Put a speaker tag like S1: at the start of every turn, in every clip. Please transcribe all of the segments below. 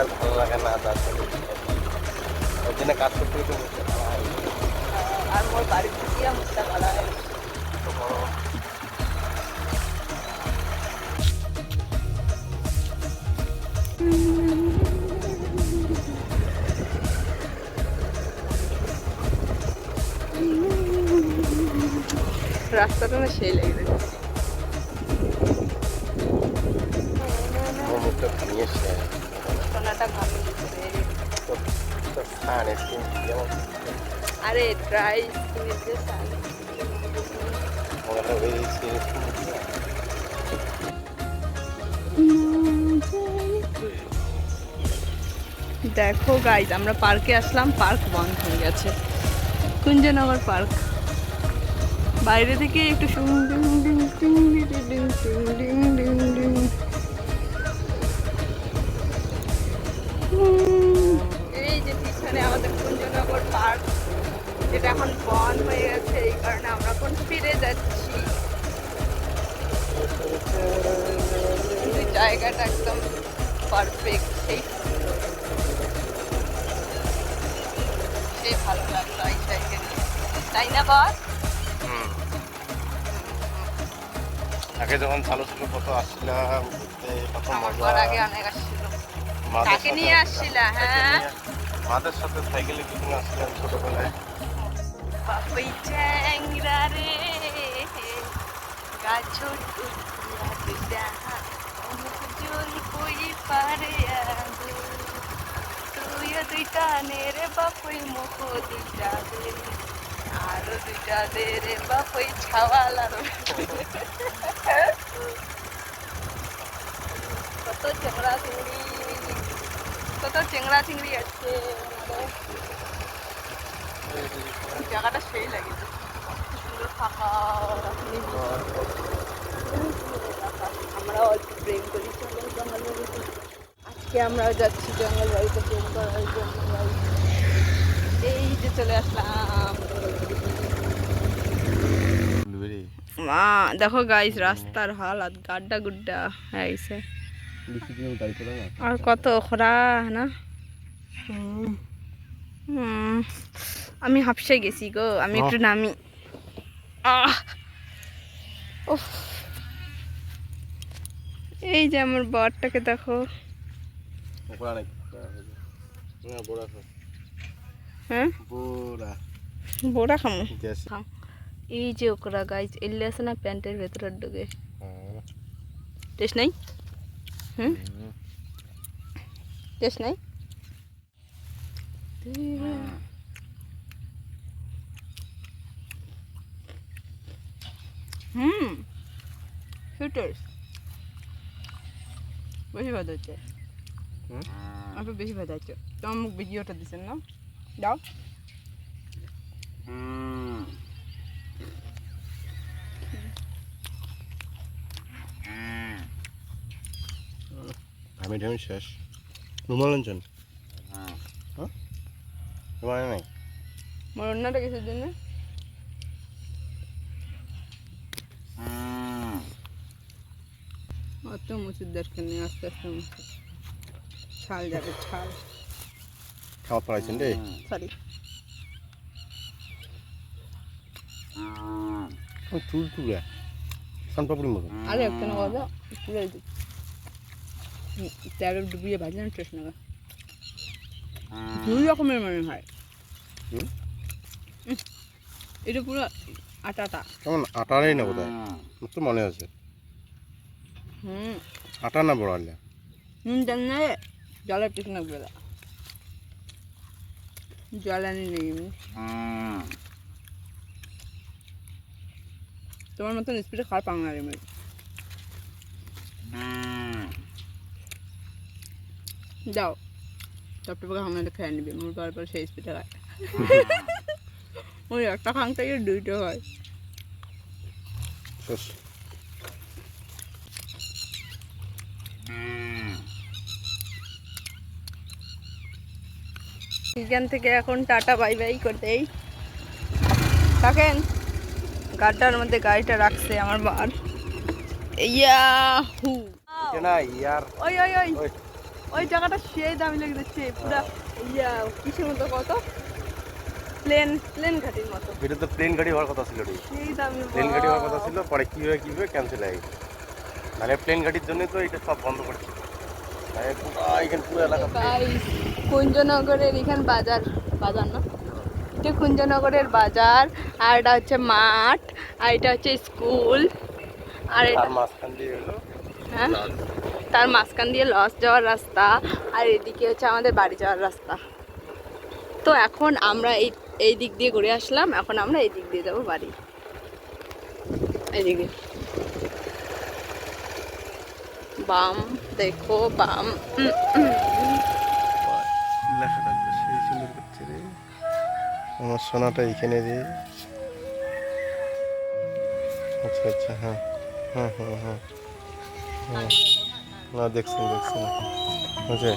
S1: আর ভালো লাগে না, তার সাথে ওই জন্য কাজ করতে করতে হয়।
S2: আর মোর বাড়ির থেকে হয়। রাস্তাটা না সেই লেগে গেছে। আরে ড্রাই দেখো গাইজ আমরা পার্কে আসলাম পার্ক বন্ধ হয়ে গেছে কুঞ্জনগর পার্ক বাইরে থেকে একটু তাই না বস?
S1: আগে যখন চালু ছিল কত আসছিলাম ঘুরতে কত মজা।
S2: আগে অনেক আসছিল।
S1: সাথে-
S2: নিয়ে আসছিলা
S1: কাকে
S2: হ্যাঁ?
S1: মাদের সাথে সাইকেলে কিছু আসছিলাম ছোটবেলায়।
S2: বাপই চ্যাংরা রে। গাছর উঠিয়া অমুক জল কই পারে তুই দুইটা নে রে বাপই মুখ দুইটা আরও দুইটা দে রে বাপই ছাওয়ালার কত চেংড়া চিংড়ি কত চেংড়া চিংড়ি আছে জায়গাটা সেই লাগে সুন্দর ফাঁকা। আমরা অল্প প্রেম করি জঙ্গল জঙ্গল আজকে আমরা যাচ্ছি জঙ্গল বাড়িতে প্রেম করার জন্য এই যে চলে আসলাম মা দেখো গাইস রাস্তার হালাত গাড্ডা গুড্ডা হ্যাঁ আর কত খরা না? আমি হাফসে গেছি গো আমি একটু নামি। এই যে আমার বরটাকে দেখো। হ্যাঁ?
S1: বুড়া।
S2: বোরা খামো?
S1: গেছে
S2: এই যে ওকরা গাইজ এলে আছে না প্যান্টের ভেতরে ঢুকে টেস্ট নাই হুম টেস্ট নাই হুম শুটার্স বেশি ভালো হচ্ছে
S1: হুম?
S2: একটু বেশি ভালো হচ্ছে তোমার মুখ ভিডিওটা দিচ্ছেন না দাও
S1: আমি ঢেউন শেষ। রুমালঞ্চন হ্যাঁ। রুমাল নাই?
S2: মোর অন্যটা কিসের জন্য অত মুচুর দরকার নেই আস্তে আস্তে ছাল যাবে ছাল।
S1: খাওয়া পড়াইছেন রে।
S2: সরি
S1: চুল চুলা সানপাপড়ির মতো।
S2: আরে একটা না কথা পুরো তেলে ডুবিয়ে ভাজি না টেস্ট নেবে দুই রকমের মনে হয়। উম, এটা পুরো আটাটা।
S1: কেমন? আটারই না বোধ হয়। তো মনে আছে।
S2: হুম।
S1: আটা না বড়ালে?
S2: নুন জান না জলের টেস্ট নেবে না জল আনি নেই এমনি। তোমার মতন স্পিডে খাওয়ার পাং না রে যাও। টপটপকে হাঙ্গাটা খেয়ে নিবি মোর পর সেই স্পিডে খায়। ওই একটা খাং থেকে দুইটা হয়।
S1: শেষ।
S2: এখান থেকে এখন টাটা বাই বাই করতেই থাকেন? গাড়িটার মধ্যে গাড়িটা রাখছে আমার বার ইয়াহু। ওই ওই ওই।
S1: ওই।
S2: জায়গাটা সেই দামি লেগে যাচ্ছে পুরো ইয়া কিসের মতো কত? প্লেন প্লেন ঘাটির মতো।
S1: এটা তো প্লেন গাড়ি হওয়ার কথা ছিল রে।
S2: সেই দামি
S1: প্লেন গাড়ি হওয়ার কথা ছিল পরে কীভাবে কীভাবে ক্যান্সেল হয়ে গেছে। মানে প্লেন গাড়ির জন্যই তো এটা সব বন্ধ করে মানে এখানে পুরো এলাকা
S2: কুঞ্জনগরের এখানে বাজার বাজার না? এটা কুঞ্জনগরের বাজার আর এটা হচ্ছে মাঠ আর এটা হচ্ছে স্কুল আর এটা
S1: তার মাঝখান দিয়ে
S2: হ্যাঁ? তার মাঝখান দিয়ে লস যাওয়ার রাস্তা আর এদিকে হচ্ছে আমাদের বাড়ি যাওয়ার রাস্তা। তো এখন আমরা এই এই দিক দিয়ে ঘুরে আসলাম এখন আমরা এই দিক দিয়ে যাব বাড়ি। এদিকে। বাম দেখো বাম।
S1: আমার সোনাটা এখানে দিয়ে। আচ্ছা আচ্ছা হ্যাঁ হ্যাঁ হ্যাঁ হ্যাঁ। হ্যাঁ। না, দেখছেন দেখছেন। বুঝে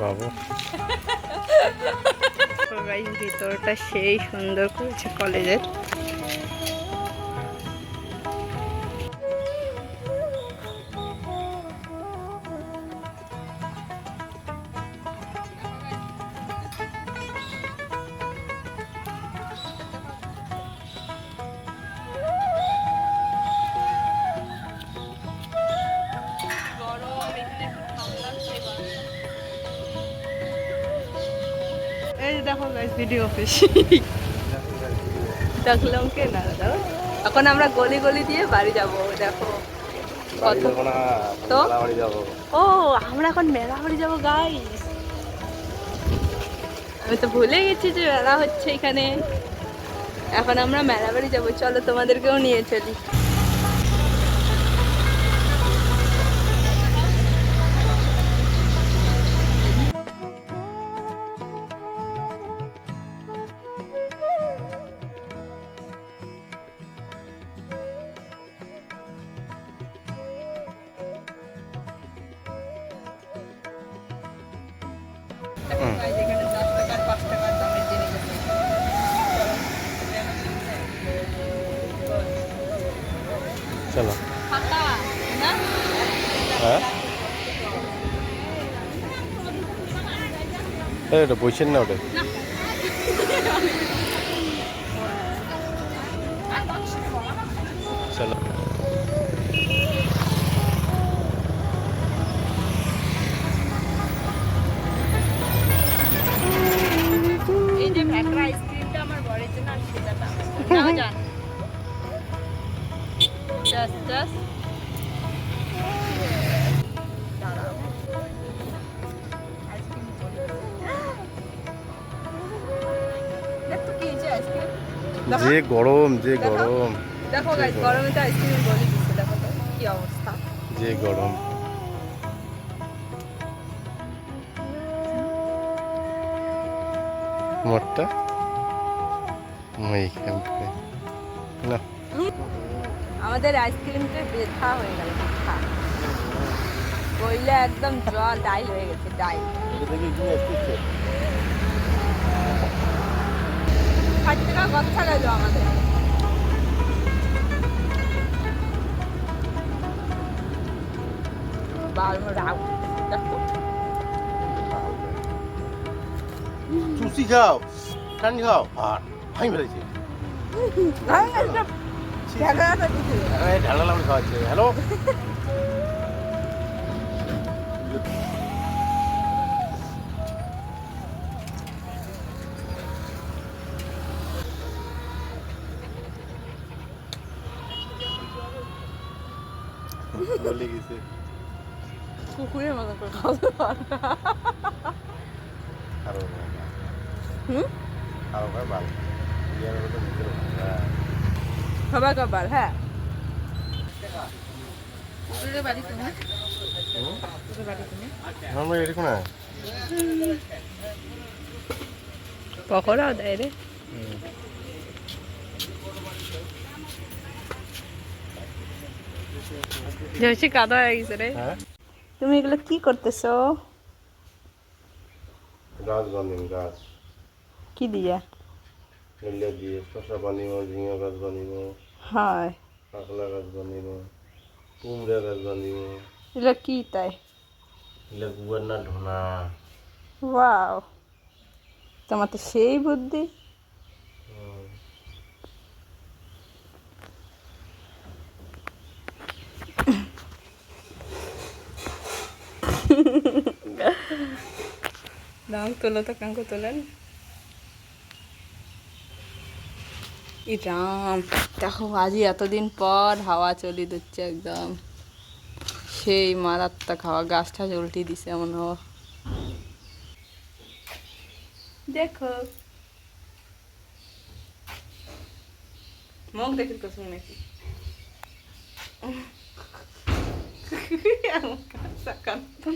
S1: বাবু।
S2: গাইস ভিতরটা সেই সুন্দর করেছে কলেজের। দেখো গাইস ভিডিও অফিস দেখলাম কে না দাও এখন আমরা গলি গলি দিয়ে বাড়ি যাব দেখো। তো? ও আমরা এখন মেলা বাড়ি যাব গাইস আমি তো ভুলে গেছি যে মেলা হচ্ছে এখানে। এখন আমরা মেলা বাড়ি যাব চলো তোমাদেরকেও নিয়ে চলি। দেখো guys, এখানে দশ টাকার পাঁচ টাকার দামের জিনিস আছে
S1: চলো
S2: ফাঁকা না
S1: হ্যাঁ এই ওটা বইছেন না ওটা
S2: যে
S1: গরম যে গরম।
S2: দেখো গাইস গরমে। তো আইসক্রিম বলে দিচ্ছে দেখো তো কি অবস্থা।
S1: যে গরম। মোটটা? এইখান থেকে না।
S2: আমাদের আইসক্রিমটা বেথা হয়ে গেল বেথা। বইলে একদম জল ডাইল হয়ে গেছে ডাইল
S1: দেখি কি আসছে
S2: ষাট টাকা গেল আমাদের
S1: চুষি খাও ঠান্ডি খাও আর ভাই বেড়েছে ঢালা খাওয়াচ্ছে হ্যালো বলে গেছে।
S2: কুকুরের মতো করে খাওয়াতে পারে
S1: আরও
S2: হুম?
S1: আরও ভাই ভালো ইয়ার মতো ভিতরে হ্যাঁ।
S2: সবাই কবার হ্যাঁ। তোদের বাড়ি তুমি? তোদের বাড়ি তুমি?
S1: আমরা এরকম না।
S2: পকোড়াও দেয় রে। জয়সী কাদা হয়ে গেছে রে।
S1: হ্যাঁ?
S2: তুমি এগুলো কি করতেছো?
S1: গাছ বানিম গাছ।
S2: কি দিয়া?
S1: মিলে দিয়ে শশা বানিব ঝিঙা গাছ বানিব এগুলো গুয়ার না ঢোনা।
S2: ওয়াও। তোমার তো সেই বুদ্ধি। দাম তোলো তো, কাঙ্কু তোলেন ইরাম দেখো আজই এতদিন পর হাওয়া চলি দিচ্ছে একদম। সেই মারাত্মক হাওয়া, গাছ টাছ উল্টি দিছে এমন হাওয়া দেখো। মুখ দেখি তো শুনে নাকি এমন কাঁচা কাঁচা।